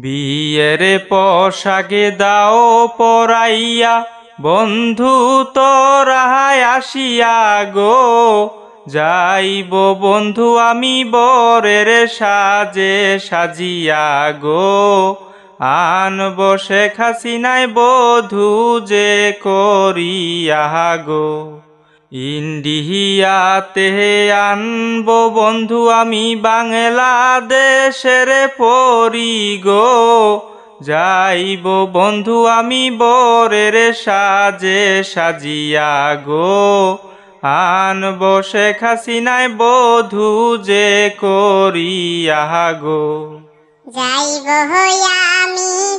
বিয়ের পোশাকে দাও পরাইয়া, বন্ধু তোরায় আসিয়া গো। যাইব বন্ধু আমি বরের সাজে সাজিয়া গো। আনব শেখ হাসিনায় বধু যে করিয়া গো। ইন্ডিয়াতে আনব বন্ধু আমি বাংলাদেশের পরি গো। যাইব বন্ধু আমি বরের সাজে সাজিয়া গো। আনব শেখ হাসিনায় বধু যে করিয়া গো। যাইব আমি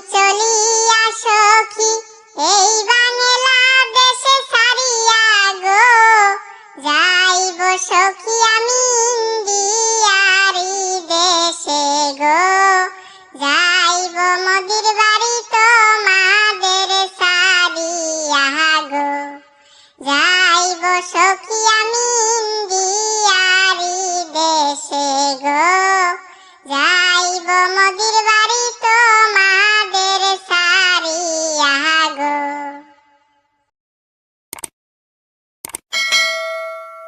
আমি ইন্ডিয়ারি দেশে গো। যাইব মোদির বাড়ি তোমাদের সারিয়া গো যাইব সখী আমি ইন্ডিয়ারি দেশে গো।